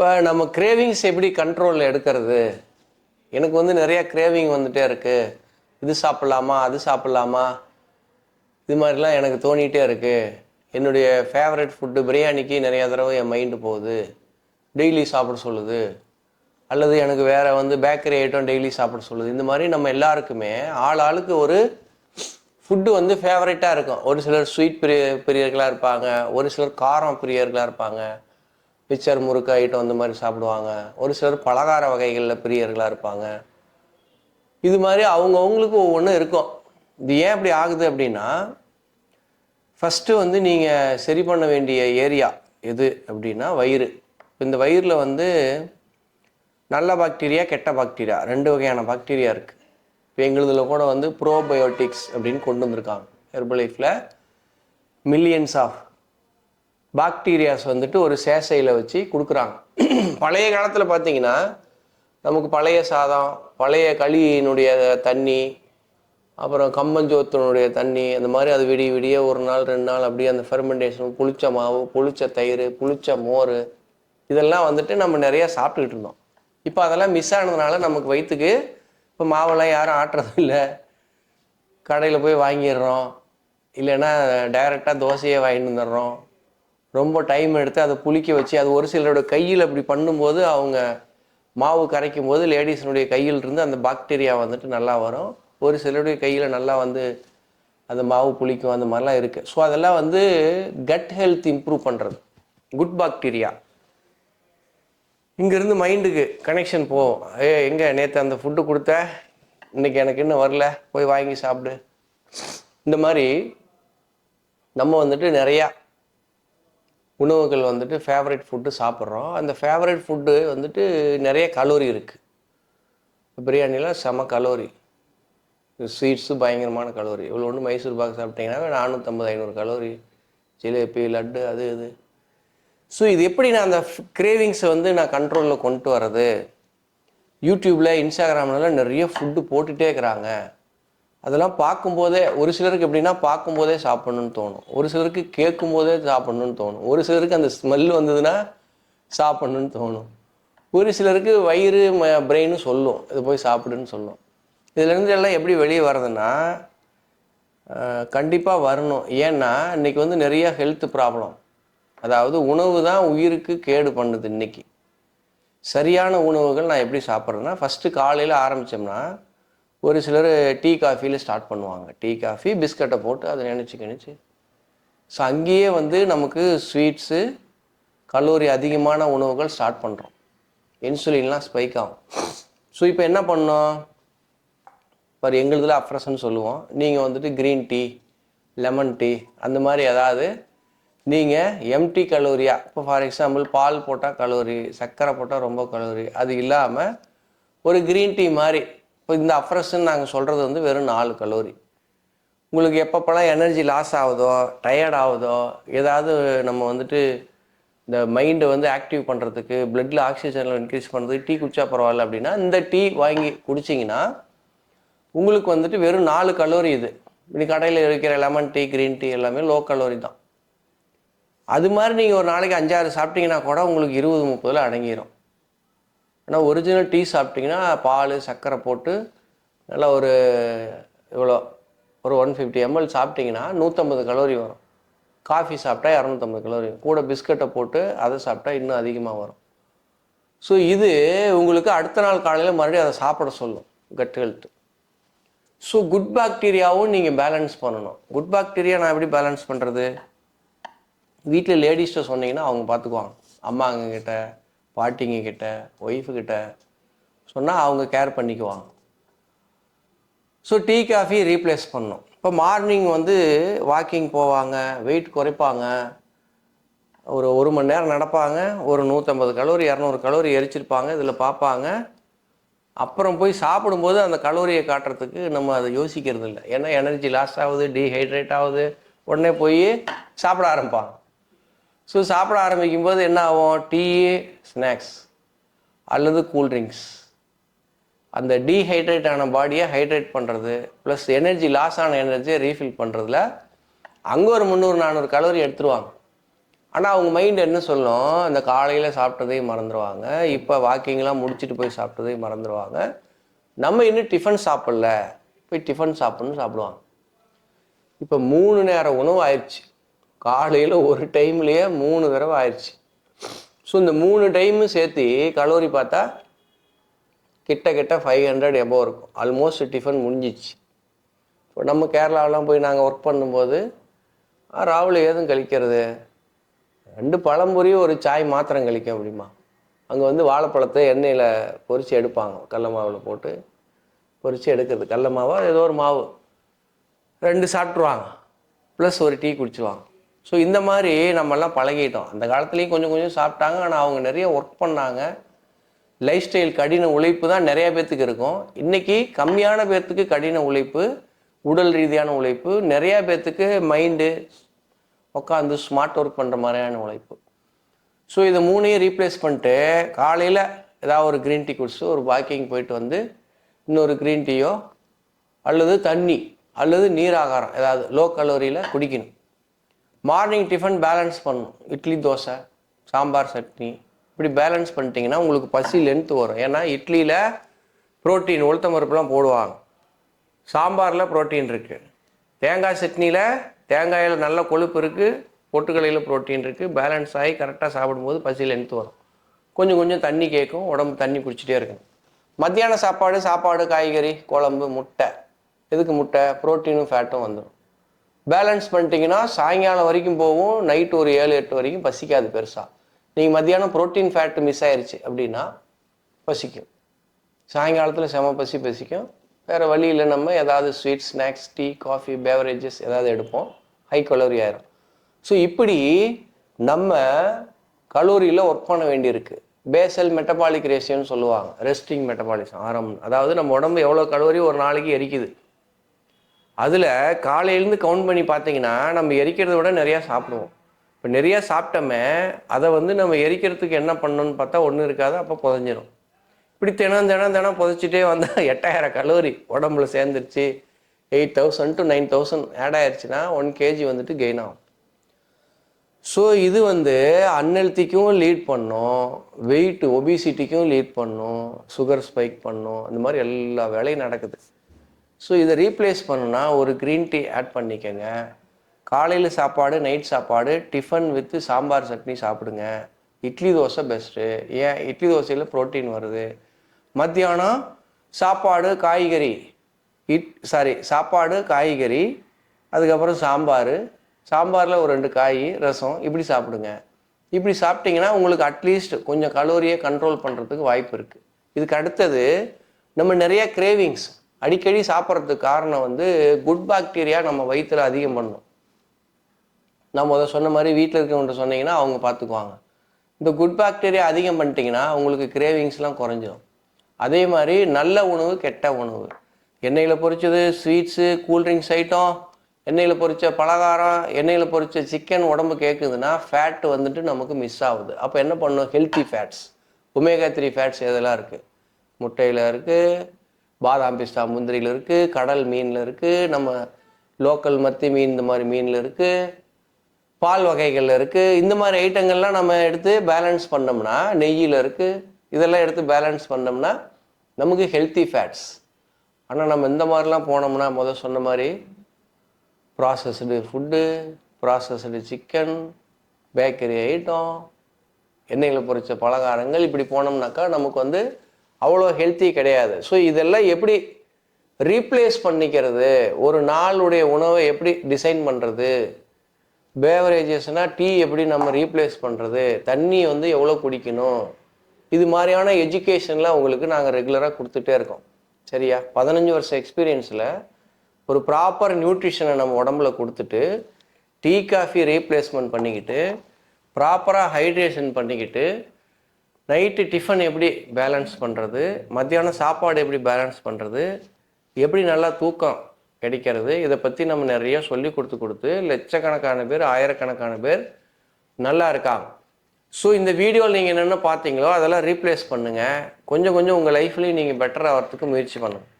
இப்போ நம்ம கிரேவிங்ஸ் எப்படி கண்ட்ரோலில் எடுக்கிறது? எனக்கு வந்து நிறைய கிரேவிங் வந்துகிட்டே இருக்குது இது சாப்பிட்லாமா அது சாப்பிட்லாமா? இது மாதிரிலாம் எனக்கு தோணிகிட்டே இருக்குது என்னுடைய ஃபேவரட் ஃபுட்டு பிரியாணிக்கு நிறையா தடவை என் மைண்டு போகுது. டெய்லி சாப்பிட சொல்லுது. அல்லது எனக்கு வேறு வந்து பேக்கரி ஐட்டம் டெய்லி சாப்பிட சொல்லுது. இந்த மாதிரி நம்ம எல்லாருக்குமே ஆள் ஆளுக்கு ஒரு ஃபுட்டு வந்து ஃபேவரட்டாக இருக்கும். ஒரு சிலர் ஸ்வீட் பிரிய பிரியர்களாக இருப்பாங்க. ஒரு சிலர் காரம் பிரியர்களாக இருப்பாங்க. மிச்சர் முறுக்கு ஐட்டம் அந்த மாதிரி சாப்பிடுவாங்க. ஒரு சிலர் பலகார வகைகளில் பிரியர்களாக இருப்பாங்க. இது மாதிரி அவங்கவுங்களுக்கு ஒவ்வொன்றும் இருக்கும். இது ஏன் இப்படி ஆகுது அப்படின்னா ஃபஸ்ட்டு வந்து நீங்கள் சரி பண்ண வேண்டிய ஏரியா எது அப்படின்னா வயிறு. இந்த வயிறில் வந்து நல்ல பாக்டீரியா கெட்ட பாக்டீரியா ரெண்டு வகையான பாக்டீரியா இருக்குது இப்போ எங்களுதில் கூட வந்து ப்ரோபயோட்டிக்ஸ் அப்படின்னு கொண்டு வந்திருக்காங்க. ஹெர்பலைஃப்பில் மில்லியன்ஸ் ஆஃப் பாக்டீரியாஸ் வந்துட்டு ஒரு சேசையில் வச்சு கொடுக்குறாங்க. பழைய காலத்தில் பார்த்தீங்கன்னா நமக்கு பழைய சாதம் பழைய களியினுடைய தண்ணி அப்புறம் கம்மஞ்சோத்தினுடைய தண்ணி அந்த மாதிரி அது விடிய விடிய ஒரு நாள் ரெண்டு நாள் அப்படியே அந்த ஃபெர்மெண்டேஷன் புளிச்ச மாவு புளிச்ச தயிர் புளிச்ச மோர் இதெல்லாம் வந்துட்டு நம்ம நிறைய சாப்பிட்டுக்கிட்டு இருந்தோம். இப்போ அதெல்லாம் மிஸ் ஆனதுனால நமக்கு வயிற்றுக்கு இப்போ மாவெல்லாம் யாரும் ஆட்டுறதும் இல்லை. கடையில் போய் வாங்கிடுறோம். இல்லைன்னா டைரெக்டாக தோசையே வாங்கிட்டு வந்துடுறோம். ரொம்ப டைம் எடுத்து அதை புளிக்க வச்சு அது ஒரு சிலரோட கையில் அப்படி பண்ணும்போது அவங்க மாவு கரைக்கும் போது லேடிஸினுடைய கையில் இருந்து அந்த பாக்டீரியா வந்துட்டு நல்லா வரும். ஒரு சிலருடைய கையில் நல்லா வந்து அந்த மாவு புளிக்கும் அந்த மாதிரிலாம் இருக்குது ஸோ அதெல்லாம் வந்து கட் ஹெல்த் இம்ப்ரூவ் பண்ணுறது குட் பாக்டீரியா இங்கேருந்து மைண்டுக்கு கனெக்ஷன் போவோம் ஏ எங்கே நேற்று அந்த ஃபுட்டு கொடுத்த? இன்னைக்கு எனக்கு இன்னும் வரல. போய் வாங்கி சாப்பிடு. இந்த மாதிரி நம்ம வந்துட்டு நிறையா உணவுகள் வந்துட்டு ஃபேவரட் ஃபுட்டு சாப்பிட்றோம். அந்த ஃபேவரட் ஃபுட்டு வந்துட்டு நிறைய கலோரி இருக்குது பிரியாணிலாம் செம கலோரி ஸ்வீட்ஸு பயங்கரமான கலோரி இவ்வளோ ஒன்று மைசூர் பாக் சாப்பிட்டீங்கன்னா நானூற்றம்பது ஐநூறு கலோரி ஜிலேபி லட்டு அது இது. ஸோ இது எப்படி நான் அந்த கிரேவிங்ஸை வந்து நான் கண்ட்ரோலில் கொண்டு வர்றது? யூடியூப்பில் இன்ஸ்டாகிராம்லலாம் நிறைய ஃபுட்டு போட்டுகிட்டே இருக்கிறாங்க. அதெல்லாம் பார்க்கும்போதே ஒரு சிலருக்கு எப்படின்னா பார்க்கும்போதே சாப்பிட்ணுன்னு தோணும். ஒரு சிலருக்கு கேட்கும்போதே சாப்பிட்ணுன்னு தோணும். ஒரு சிலருக்கு அந்த ஸ்மெல் வந்ததுன்னா சாப்பிட்ணுன்னு தோணும். ஒரு சிலருக்கு வயிறு பிரெயினும் சொல்லும். இது போய் சாப்பிடுன்னு சொல்லும். இதுலேருந்து எல்லாம் எப்படி வெளியே வர்றதுன்னா கண்டிப்பாக வரணும். ஏன்னா இன்றைக்கி வந்து நிறைய ஹெல்த் ப்ராப்ளம் அதாவது உணவு தான் உயிருக்கு கேடு பண்ணுது இன்னைக்கு. சரியான உணவுகள் நான் எப்படி சாப்பிட்றேன்னா ஃபஸ்ட்டு காலையில் ஆரம்பித்தோம்னா ஒரு சிலர் டீ காஃபியில் ஸ்டார்ட் பண்ணுவாங்க. டீ காஃபி பிஸ்கட்டை போட்டு அதை நினச்சி கிணிச்சு. ஸோ அங்கேயே வந்து நமக்கு ஸ்வீட்ஸு கலோரி அதிகமான உணவுகள் ஸ்டார்ட் பண்ணுறோம் இன்சுலின்லாம் ஸ்பைக் ஆகும். ஸோ இப்போ என்ன பண்ணோம்? இப்போ எங்களுதில் அஃப்ரஸ்ன்னு சொல்லுவோம். நீங்கள் வந்துட்டு க்ரீன் டீ லெமன் டீ அந்த மாதிரி ஏதாவது நீங்கள் எம்டி கலோரியா இப்போ ஃபார் எக்ஸாம்பிள் பால் போட்டால் கலோரி சர்க்கரை போட்டால் ரொம்ப கலோரி அது இல்லாமல் ஒரு க்ரீன் டீ மாதிரி இப்போ இந்த அஃப்ரஸ்ன்னு நாங்கள் சொல்கிறது வந்து வெறும் நாலு கலோரி. உங்களுக்கு எப்பப்போலாம் எனர்ஜி லாஸ் ஆகுதோ டயர்ட் ஆகுதோ ஏதாவது நம்ம வந்துட்டு இந்த மைண்டை வந்து ஆக்டிவ் பண்ணுறதுக்கு பிளட்டில் ஆக்சிஜனில் இன்க்ரீஸ் பண்ணுறதுக்கு டீ குடிச்சா பரவாயில்ல அப்படின்னா இந்த டீ வாங்கி குடிச்சிங்கன்னா உங்களுக்கு வந்துட்டு வெறும் நாலு கலோரி இது. இப்படி கடையில் இருக்கிற லெமன் டீ க்ரீன் டீ எல்லாமே லோ கலோரி தான். அது மாதிரி நீங்கள் ஒரு நாளைக்கு அஞ்சாறு சாப்பிட்டீங்கன்னா கூட உங்களுக்கு இருபது முப்பதில் அடங்கிடும் ஆனால் ஒரிஜினல் டீ சாப்பிட்டிங்கன்னா பால் சர்க்கரை போட்டு நல்லா ஒரு இவ்வளோ ஒரு ஒன் ஃபிஃப்டி எம்எல் சாப்பிட்டிங்கன்னா நூற்றம்பது கலோரி வரும். காஃபி சாப்பிட்டா இரநூத்தம்பது கலோரி கூட பிஸ்கட்டை போட்டு அதை சாப்பிட்டா இன்னும் அதிகமாக வரும். ஸோ இது உங்களுக்கு அடுத்த நாள் காலையில் மறுபடியும் அதை சாப்பிட சொல்லும் கட் ஹெல்த் ஸோ குட் பாக்டீரியாவும் நீங்கள் பேலன்ஸ் பண்ணணும். குட் பாக்டீரியா நான் எப்படி பேலன்ஸ் பண்ணுறது வீட்டில் லேடிஸ்ட்டை சொன்னீங்கன்னா அவங்க பார்த்துக்குவாங்க. அம்மாங்க கிட்ட பாட்டிங்க கிட்ட ஒய்ஃபுக்கிட்ட சொன்னால் அவங்க கேர் பண்ணிக்குவாங்க. ஸோ டீ காஃபி ரீப்ளேஸ் பண்ணும். இப்போ மார்னிங் வந்து வாக்கிங் போவாங்க வெயிட் குறைப்பாங்க. ஒரு ஒரு மணி நேரம் நடப்பாங்க ஒரு நூற்றம்பது கலோரி இரநூறு கலோரி எரிச்சிருப்பாங்க இதில் பார்ப்பாங்க. அப்புறம் போய் சாப்பிடும்போது அந்த கலோரியை காட்டுறதுக்கு நம்ம அதை யோசிக்கிறது இல்லை ஏன்னா எனர்ஜி லாஸ் ஆகுது டீஹைட்ரேட் ஆகுது. உடனே போய் சாப்பிட ஆரம்பிப்பாங்க. ஸோ சாப்பிட ஆரம்பிக்கும் போது என்ன ஆகும்? டீ ஸ்நாக்ஸ் அல்லது கூல்ட்ரிங்க்ஸ் அந்த டீஹைட்ரேட் ஆன பாடியை ஹைட்ரேட் பண்ணுறது ப்ளஸ் எனர்ஜி லாஸ் ஆன எனர்ஜியை ரீஃபில் பண்ணுறதுல அங்கே ஒரு முந்நூறு நானூறு கலோரி எடுத்துருவாங்க. ஆனால் அவங்க மைண்ட் என்ன சொல்லும்? அந்த காலையில் சாப்பிட்டதையும் மறந்துடுவாங்க இப்போ வாக்கிங்லாம் முடிச்சுட்டு போய் சாப்பிட்டதையும் மறந்துடுவாங்க நம்ம இன்னும் டிஃபன் சாப்பிடல. போய் டிஃபன் சாப்பிட்ணுன்னு சாப்பிடுவாங்க. இப்போ மூணு நேரம் உணவு ஆயிடுச்சு. காலையில் ஒரு டைம்லேயே மூணு தடவை ஆயிடுச்சு. ஸோ இந்த மூணு டைமும் சேர்த்து கலோரி பார்த்தா கிட்ட கிட்ட ஃபைவ் ஹண்ட்ரட் எபோ இருக்கும். ஆல்மோஸ்ட் டிஃபன் முடிஞ்சிச்சு. இப்போ நம்ம கேரளாவெலாம் போய் நாங்கள் ஒர்க் பண்ணும்போது ராவில் ஏதும் கழிக்கிறது? ரெண்டு பழம்பொரியும் ஒரு சாய் மாத்திரம் கழிக்க அப்படிமா அங்கே வந்து வாழைப்பழத்தை எண்ணெயில் பொரித்து எடுப்பாங்க. கடல மாவில் போட்டு பொரித்து எடுக்கிறது. கடல மாவா? ஏதோ ஒரு மாவு. ரெண்டு சாப்பிட்ருவாங்க ப்ளஸ் ஒரு டீ குடிச்சுவாங்க ஸோ இந்த மாதிரி நம்மெல்லாம் பழகிட்டோம். அந்த காலத்துலேயும் கொஞ்சம் கொஞ்சம் சாப்பிட்டாங்க. ஆனால் அவங்க நிறைய ஒர்க் பண்ணாங்க. லைஃப் ஸ்டைல் கடின உழைப்பு தான் நிறைய பேர்த்துக்கு இருக்கும். இன்றைக்கி கம்மியான பேர்த்துக்கு கடின உழைப்பு உடல் ரீதியான உழைப்பு நிறையா பேர்த்துக்கு மைண்டு உட்காந்து ஸ்மார்ட் ஒர்க் பண்ணுற மாதிரியான உழைப்பு. ஸோ இதை மூணையும் ரீப்ளேஸ் பண்ணிட்டு காலையில் ஏதாவது ஒரு க்ரீன் டீ குடிச்சு ஒரு வாக்கிங் போயிட்டு வந்து இன்னொரு க்ரீன் டீயோ அல்லது தண்ணி அல்லது நீர் ஆகாரம் ஏதாவது லோ கலோரியில் குடிக்கணும். மார்னிங் டிஃபன் பேலன்ஸ் பண்ணணும். இட்லி தோசை சாம்பார் சட்னி. இப்படி பேலன்ஸ் பண்ணிட்டீங்கன்னா உங்களுக்கு பசி லென்த்து வரும். ஏன்னா இட்லியில் புரோட்டீன் உளுத்தம் பருப்புலாம் போடுவாங்க. சாம்பாரில் புரோட்டீன் இருக்குது தேங்காய் சட்னியில் தேங்காயில் நல்ல கொழுப்பு இருக்குது பொட்டுக்கலையில் புரோட்டீன் இருக்குது பேலன்ஸ் ஆகி கரெக்டாக சாப்பிடும்போது பசி லென்த்து வரும். கொஞ்சம் கொஞ்சம் தண்ணி கேட்கும். உடம்பு தண்ணி குடிச்சிட்டே இருக்கும். மத்தியான சாப்பாடு சாப்பாடு காய்கறி குழம்பு முட்டை. எதுக்கு முட்டை? புரோட்டீனும் ஃபேட்டும் வந்துடும் பேலன்ஸ் பண்ணிட்டீங்கன்னா சாயங்காலம் வரைக்கும் போகும் நைட் ஒரு ஏழு எட்டு வரைக்கும் பசிக்காது பெருசாக நீங்கள் மத்தியானம் புரோட்டீன் ஃபேட்டு மிஸ் ஆயிடுச்சு அப்படின்னா பசிக்கும். சாயங்காலத்தில் செம பசி பசிக்கும். வேறு வழியில் நம்ம ஏதாவது sweet snacks tea coffee beverages ஏதாவது எடுப்போம். ஹை கலோரி ஆயிரும். ஸோ இப்படி நம்ம கலோரியில் ஒர்க் பண்ண வேண்டியிருக்கு. பேசல் மெட்டபாலிக் ரேஷியோன்னு சொல்லுவாங்க. ரெஸ்டிங் மெட்டபாலிசம் ஆரம். அதாவது நம்ம உடம்பு எவ்வளோ கலோரி ஒரு நாளைக்கு எரிக்குது? அதில் காலையிலேருந்து கவுண்ட் பண்ணி பார்த்தீங்கன்னா நம்ம எரிக்கிறத விட நிறையா சாப்பிடுவோம். இப்போ நிறையா சாப்பிட்டோமே அதை வந்து நம்ம எரிக்கிறதுக்கு என்ன பண்ணணும்னு பார்த்தா ஒன்றும் இருக்காது அப்போ புதஞ்சிரும். இப்படி தினம் தினம் தினம் புதைச்சிட்டே வந்தால் எட்டாயிரம் கலோரி உடம்புல சேர்ந்துருச்சு. Eight thousand to nine thousand add ஆயிடுச்சுன்னா ஒன் கேஜி வந்துட்டு கெயின் ஆகும். ஸோ இது வந்து அன்ஹெல்த்திக்கும் லீட் பண்ணும் வெயிட் ஒபிசிட்டிக்கும் லீட் பண்ணும் சுகர் ஸ்பைக் பண்ணும் அந்த மாதிரி எல்லா வேலையும் நடக்குது. ஸோ இதை ரீப்ளேஸ் பண்ணுன்னா ஒரு க்ரீன் டீ ஆட் பண்ணிக்கோங்க. காலையில் சாப்பாடு நைட் சாப்பாடு டிஃபன் வித்து சாம்பார் சட்னி சாப்பிடுங்க. இட்லி தோசை பெஸ்ட்டு ஏன் இட்லி தோசையில் ப்ரோட்டீன் வருது? மத்தியானம் சாப்பாடு காய்கறி. இட் சாரி சாப்பாடு காய்கறி அதுக்கப்புறம் சாம்பார். சாம்பாரில் ஒரு ரெண்டு காய் ரசம் இப்படி சாப்பிடுங்க. இப்படி சாப்பிட்டீங்கன்னா உங்களுக்கு அட்லீஸ்ட் கொஞ்சம் கலோரியை கண்ட்ரோல் பண்ணுறதுக்கு வாய்ப்பு இருக்குது இதுக்கு அடுத்தது நம்ம நிறைய கிரேவிங்ஸ் அடிக்கடி சாப்பிட்றதுக்கு காரணம் வந்து குட் பாக்டீரியா நம்ம வயிற்றுல அதிகம் பண்ணும். நான் முதல் சொன்ன மாதிரி வீட்டில் இருக்கவங்க சொன்னீங்கன்னா அவங்க பார்த்துக்குவாங்க. இந்த குட் பாக்டீரியா அதிகம் பண்ணிட்டீங்கன்னா உங்களுக்கு கிரேவிங்ஸ்லாம் குறைஞ்சிடும் அதே மாதிரி நல்ல உணவு கெட்ட உணவு. எண்ணெயில் பொரிச்சது ஸ்வீட்ஸு கூல்ட்ரிங்க்ஸ் ஐட்டம் எண்ணெயில் பொரித்த பலகாரம் எண்ணெயில் பொரித்த சிக்கன் உடம்பு கேட்குதுன்னா ஃபேட் வந்துட்டு நமக்கு மிஸ் ஆகுது. அப்போ என்ன பண்ணும் healthy fats omega three fats எதெல்லாம் இருக்குது முட்டையில் இருக்குது பாதாம் பிஸ்தா முந்திரியில் இருக்குது கடல் மீனில் இருக்குது நம்ம லோக்கல் மத்தி மீன் இந்த மாதிரி மீனில் இருக்குது பால் வகைகளில் இருக்குது இந்த மாதிரி ஐட்டங்கள்லாம் நம்ம எடுத்து பேலன்ஸ் பண்ணோம்னா நெய்யில் இருக்குது இதெல்லாம் எடுத்து பேலன்ஸ் பண்ணோம்னா நமக்கு ஹெல்த்தி ஃபேட்ஸ் ஆனால் நம்ம இந்த மாதிரிலாம் போனோம்னா முதல் சொன்ன மாதிரி processed food processed chicken bakery item எண்ணெயில் பொரிச்ச பலகாரங்கள் இப்படி போனோம்னாக்கா நமக்கு வந்து அவ்வளோ ஹெல்த்தி கிடையாது. ஸோ இதெல்லாம் எப்படி ரீப்ளேஸ் பண்ணிக்கிறது? ஒரு நாளுடைய உணவை எப்படி டிசைன் பண்ணுறது பேவரேஜஸ்னால் டீ எப்படி நம்ம ரீப்ளேஸ் பண்ணுறது தண்ணி வந்து எவ்வளோ குடிக்கணும்? இது மாதிரியான எஜுகேஷன்லாம் உங்களுக்கு நாங்கள் ரெகுலராக கொடுத்துட்டே இருக்கோம். சரியா? பதினஞ்சு வருஷம் எக்ஸ்பீரியன்ஸில் ஒரு ப்ராப்பர் நியூட்ரிஷனை நம்ம உடம்புல கொடுத்துட்டு டீ காஃபி ரீப்ளேஸ்மெண்ட் பண்ணிக்கிட்டு ப்ராப்பராக ஹைட்ரேஷன் பண்ணிக்கிட்டு நைட்டு டிஃபன் எப்படி பேலன்ஸ் பண்ணுறது மத்தியானம் சாப்பாடு எப்படி பேலன்ஸ் பண்ணுறது எப்படி நல்லா தூக்கம் கிடைக்கிறது? இதை பற்றி நம்ம நிறைய சொல்லி கொடுத்து கொடுத்து லட்சக்கணக்கான பேர் ஆயிரக்கணக்கான பேர் நல்லா இருக்காங்க. ஸோ இந்த வீடியோவில் நீங்கள் என்னென்ன பார்த்தீங்களோ அதெல்லாம் ரீப்ளேஸ் பண்ணுங்கள் கொஞ்சம் கொஞ்சம் உங்கள் லைஃப்லேயும் நீங்கள் பெட்டர் ஆகிறதுக்கு முயற்சி பண்ணுங்கள்